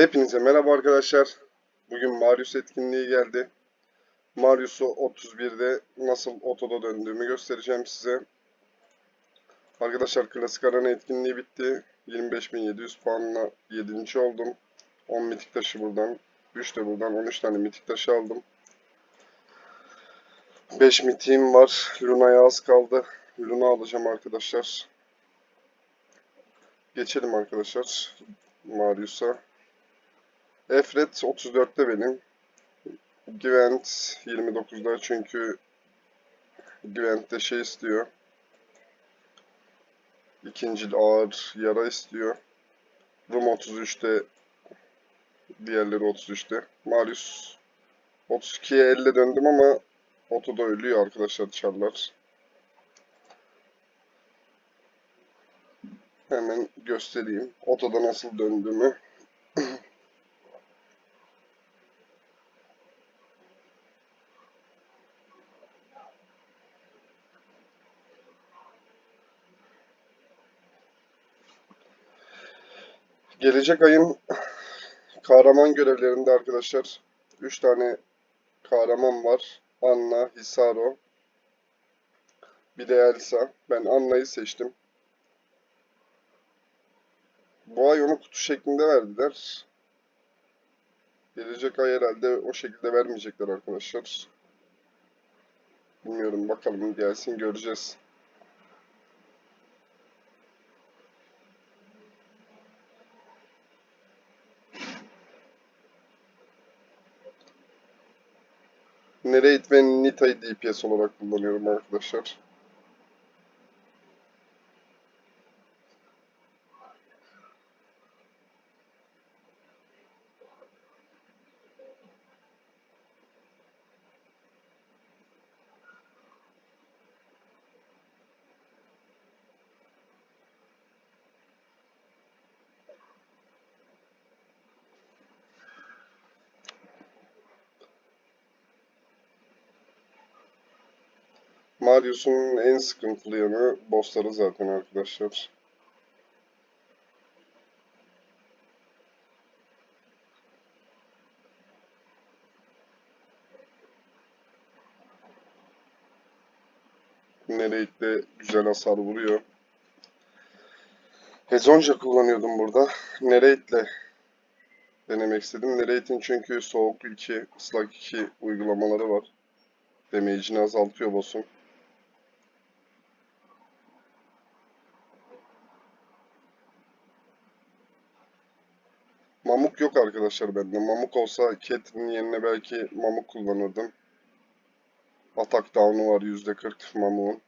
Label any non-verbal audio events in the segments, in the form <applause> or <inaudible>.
Hepinize merhaba arkadaşlar. Bugün Marius etkinliği geldi. Marius'u 31'de nasıl otoda döndüğümü göstereceğim size. Arkadaşlar klasik arena etkinliği bitti. 25.700 puanla 7. oldum. 10 mitik taşı buradan. 3 de buradan 13 tane mitik taşı aldım. 5 mitiğim var. Luna'ya az kaldı. Luna alacağım arkadaşlar. Geçelim arkadaşlar. Marius'a. Efret 34'te benim. Gwent 29'da çünkü Gwent'te şey istiyor. İkincil ağır yara istiyor. Rum 33'te diğerleri 33'te. Marius 32'ye 50 döndüm ama otoda ölüyor arkadaşlar çarlar. Hemen göstereyim. Otoda nasıl döndüğümü. Gelecek ayın kahraman görevlerinde arkadaşlar 3 tane kahraman var. Anna, Hisaro, bir de Elsa. Ben Anna'yı seçtim. Bu ay onu kutu şeklinde verdiler. Gelecek ay herhalde o şekilde vermeyecekler arkadaşlar. Bilmiyorum bakalım gelsin göreceğiz. Nereit ve Nita'yı DPS olarak kullanıyorum arkadaşlar. Marius'un en sıkıntılı yanı bossları zaten arkadaşlar. Nereit de güzel hasar vuruyor. Hezonja kullanıyordum burada. Nereit'le denemek istedim. Nereit'in çünkü soğuk 2, ıslak 2 uygulamaları var. Damage'ini azaltıyor boss'un. Mamuk yok arkadaşlar bende. Mamuk olsa Catelyn'in yerine belki Mamuk kullanırdım. Atak down'u var %40 Mamuk'un.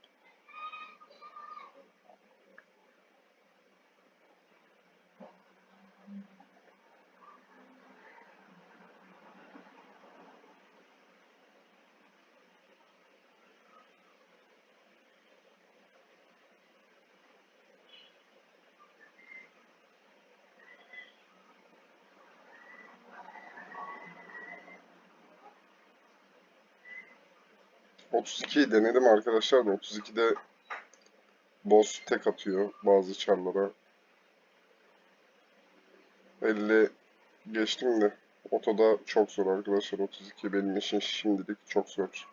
...32'yi denedim arkadaşlar da 32'de... ...boss tek atıyor bazı çarlara. 50 geçtim de... ...otoda çok zor arkadaşlar 32 benim için şimdilik çok zor.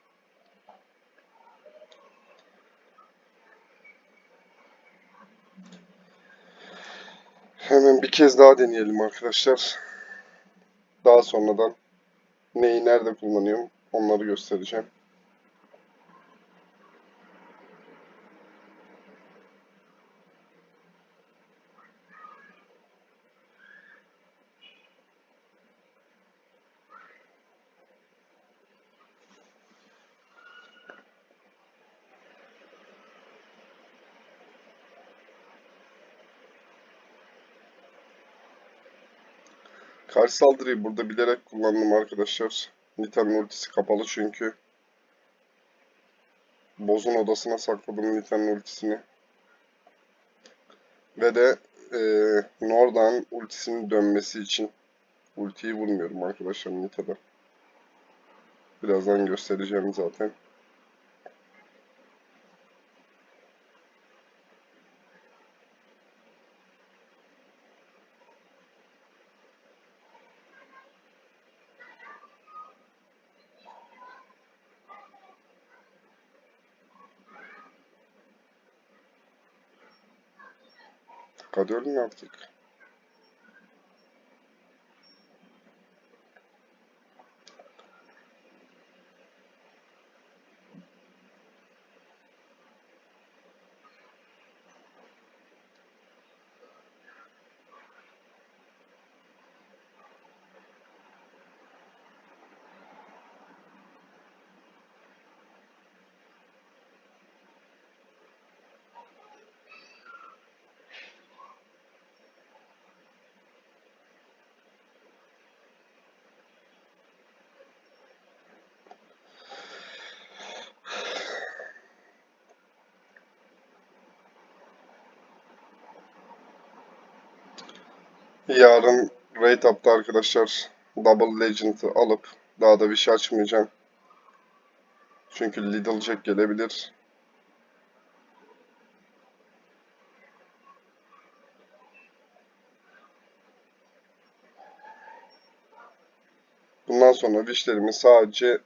Hemen bir kez daha deneyelim arkadaşlar. Daha sonradan neyi nerede kullanıyorum onları göstereceğim. Karşı saldırıyı burada bilerek kullandım arkadaşlar. Nita'nın ultisi kapalı çünkü. Boz'un odasına sakladım Nita'nın ultisini. Ve de e, Nordan ultisinin dönmesi için ultiyi vurmuyorum arkadaşlar Nita'da. Birazdan göstereceğim zaten. Hadi ölün artık. Yarın Raid Up'ta arkadaşlar Double Legend'ı alıp daha da bir şey açmayacağım. Çünkü Lidl Jack gelebilir. Bundan sonra wishlerimi sadece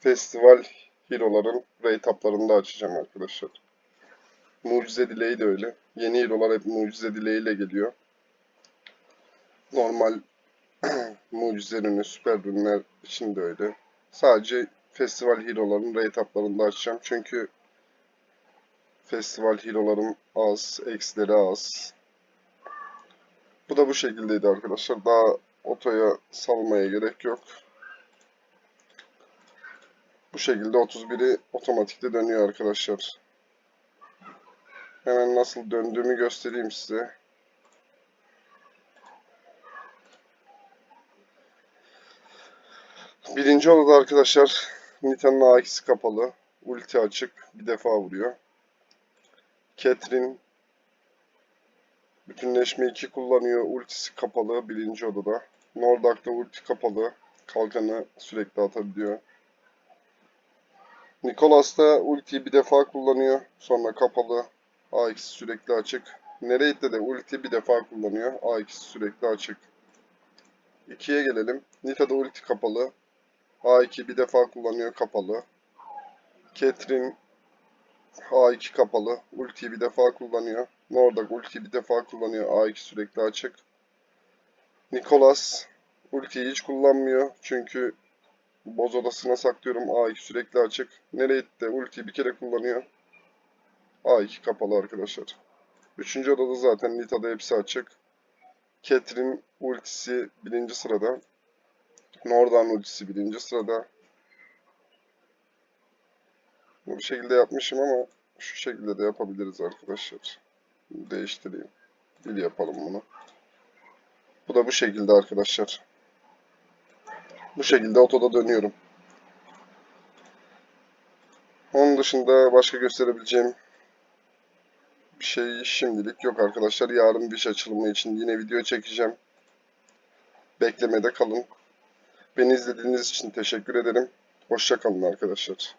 festival hero'ların raid up'larında açacağım arkadaşlar. Mucize dileği de öyle. Yeni hero'lar hep mucize dileğiyle geliyor. Normal <clears throat> mucize ürünü, süper ürünler için de öyle. Sadece festival hero'ların raid up'larında açacağım. Çünkü festival hero'larım az, eksileri az. Bu da bu şekildeydi arkadaşlar. Daha otoya salmaya gerek yok. Bu şekilde 31'i otomatikte dönüyor arkadaşlar. Hemen nasıl döndüğümü göstereyim size. Birinci odada arkadaşlar Nita'nın A2'si kapalı. Ulti açık. Bir defa vuruyor. Catherine bütünleşme 2 kullanıyor. Ultisi kapalı birinci odada. Nordak da ulti kapalı. Kalkanı sürekli atabiliyor. Nicholas da ultiyi bir defa kullanıyor. Sonra kapalı. A2 sürekli açık. Nereit'te de ulti bir defa kullanıyor. A2 sürekli açık. 2'ye gelelim. Nita'da ulti kapalı. A2 bir defa kullanıyor kapalı. Catherine A2 kapalı. Ultiyi bir defa kullanıyor. Nordak ultiyi bir defa kullanıyor. A2 sürekli açık. Nicholas ultiyi hiç kullanmıyor. Çünkü boz odasına saklıyorum. A2 sürekli açık. Nereye ultiyi bir kere kullanıyor. A2 kapalı arkadaşlar. Üçüncü odada zaten Nita'da hepsi açık. Catherine ultisi birinci sırada. Nordan ultisi birinci sırada. Bu şekilde yapmışım ama şu şekilde de yapabiliriz arkadaşlar. Değiştireyim. Dil yapalım bunu. Bu da bu şekilde arkadaşlar. Bu şekilde otoda dönüyorum. Onun dışında başka gösterebileceğim bir şey şimdilik yok arkadaşlar. Yarın bir açılımı için yine video çekeceğim. Beklemede kalın. Beni izlediğiniz için teşekkür ederim. Hoşça kalın arkadaşlar.